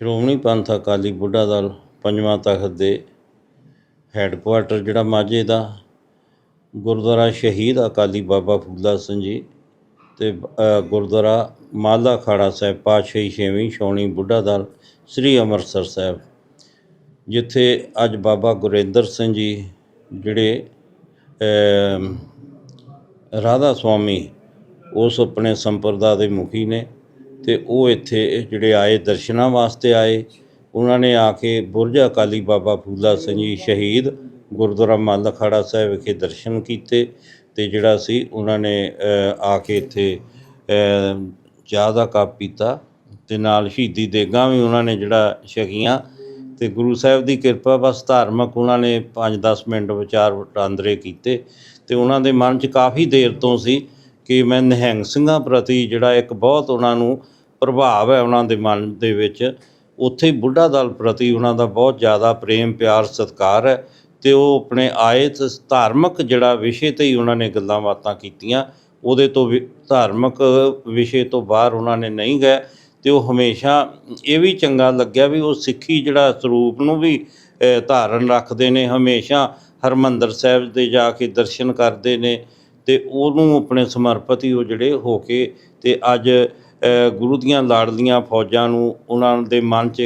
ਸ਼੍ਰੋਮਣੀ ਪੰਥ ਅਕਾਲੀ ਬੁੱਢਾ ਦਲ ਪੰਜਵਾਂ ਤਖਤ ਦੇ ਹੈੱਡਕੁਆਟਰ ਜਿਹੜਾ ਮਾਝੇ ਦਾ, ਗੁਰਦੁਆਰਾ ਸ਼ਹੀਦ ਅਕਾਲੀ ਬਾਬਾ ਫੂਲਾ ਸਿੰਘ ਜੀ ਅਤੇ ਗੁਰਦੁਆਰਾ ਮਾਲਾ ਖਾੜਾ ਸਾਹਿਬ, ਪਾਤਸ਼ਾਹੀ ਛੇਵੀਂ ਛਾਉਣੀ ਬੁੱਢਾ ਦਲ ਸ੍ਰੀ ਅੰਮ੍ਰਿਤਸਰ ਸਾਹਿਬ, ਜਿੱਥੇ ਅੱਜ ਬਾਬਾ ਗੁਰਿੰਦਰ ਸਿੰਘ ਜੀ ਜਿਹੜੇ ਰਾਧਾ ਸੁਆਮੀ ਉਸ ਆਪਣੇ ਸੰਪਰਦਾ ਦੇ ਮੁਖੀ ਨੇ। ਤੇ ਉਹ ਇੱਥੇ ਜਿਹੜੇ ਆਏ, ਦਰਸ਼ਨਾਂ ਵਾਸਤੇ ਆਏ, ਉਹਨਾਂ ਨੇ ਆ ਕੇ ਬੁਰਜ ਅਕਾਲੀ ਬਾਬਾ ਫੂਲਾ ਸਿੰਘ ਜੀ ਸ਼ਹੀਦ ਗੁਰਦੁਆਰਾ ਮੱਲ ਅਖਾੜਾ ਸਾਹਿਬ ਵਿਖੇ ਦਰਸ਼ਨ ਕੀਤੇ ਤੇ ਜਿਹੜਾ ਸੀ ਉਹਨਾਂ ਨੇ ਆ ਕੇ ਇੱਥੇ ਚਾਹ ਦਾ ਕੱਪ ਪੀਤਾ ਤੇ ਨਾਲ ਸ਼ਹੀਦੀ ਦੇਗਾਂ ਵੀ ਉਹਨਾਂ ਨੇ ਜਿਹੜਾ ਛਕੀਆਂ ਤੇ ਗੁਰੂ ਸਾਹਿਬ ਦੀ ਕਿਰਪਾ ਬਸ ਧਾਰਮਿਕ ਉਹਨਾਂ ਨੇ 5-10 ਮਿੰਟ ਵਿਚਾਰ ਵਟਾਂਦਰੇ ਕੀਤੇ ਤੇ ਉਹਨਾਂ ਦੇ ਮਨ 'ਚ ਕਾਫੀ ਦੇਰ ਤੋਂ ਸੀ ਕਿ ਮੈਂ ਨਿਹੰਗ ਸਿੰਘਾਂ ਪ੍ਰਤੀ ਜਿਹੜਾ ਇੱਕ ਬਹੁਤ ਉਹਨਾਂ ਨੂੰ ਪ੍ਰਭਾਵ ਹੈ ਉਹਨਾਂ ਦੇ ਮਨ ਦੇ ਵਿੱਚ, ਉੱਥੇ ਹੀ ਬੁੱਢਾ ਦਲ ਪ੍ਰਤੀ ਉਹਨਾਂ ਦਾ ਬਹੁਤ ਜ਼ਿਆਦਾ ਪ੍ਰੇਮ, ਪਿਆਰ, ਸਤਿਕਾਰ ਹੈ ਤੇ ਉਹ ਆਪਣੇ ਆਏ ਧਾਰਮਿਕ ਜਿਹੜਾ ਵਿਸ਼ੇ ਤੇ ਹੀ ਉਹਨਾਂ ਨੇ ਗੱਲਾਂ ਬਾਤਾਂ ਕੀਤੀਆਂ, ਉਹਦੇ ਤੋਂ ਵੀ ਧਾਰਮਿਕ ਵਿਸ਼ੇ ਤੋਂ ਬਾਹਰ ਉਹਨਾਂ ਨੇ ਨਹੀਂ ਗਏ ਤੇ ਉਹ ਹਮੇਸ਼ਾ ਇਹ ਵੀ ਚੰਗਾ ਲੱਗਿਆ ਵੀ ਉਹ ਸਿੱਖੀ ਜਿਹੜਾ ਸਰੂਪ ਨੂੰ ਵੀ ਧਾਰਨ ਰੱਖਦੇ ਨੇ, ਹਮੇਸ਼ਾ ਹਰਮੰਦਰ ਸਾਹਿਬ ਦੇ ਜਾ ਕੇ ਦਰਸ਼ਨ ਕਰਦੇ ਨੇ ਤੇ ਉਹਨੂੰ ਆਪਣੇ ਸਮਰਪਿਤ ਹੀ ਉਹ ਜਿਹੜੇ ਹੋ ਕੇ ਤੇ ਅੱਜ ਗੁਰੂ ਦੀਆਂ ਲਾਡਲੀਆਂ ਫੌਜਾਂ ਨੂੰ ਉਹਨਾਂ ਦੇ ਮਨ 'ਚ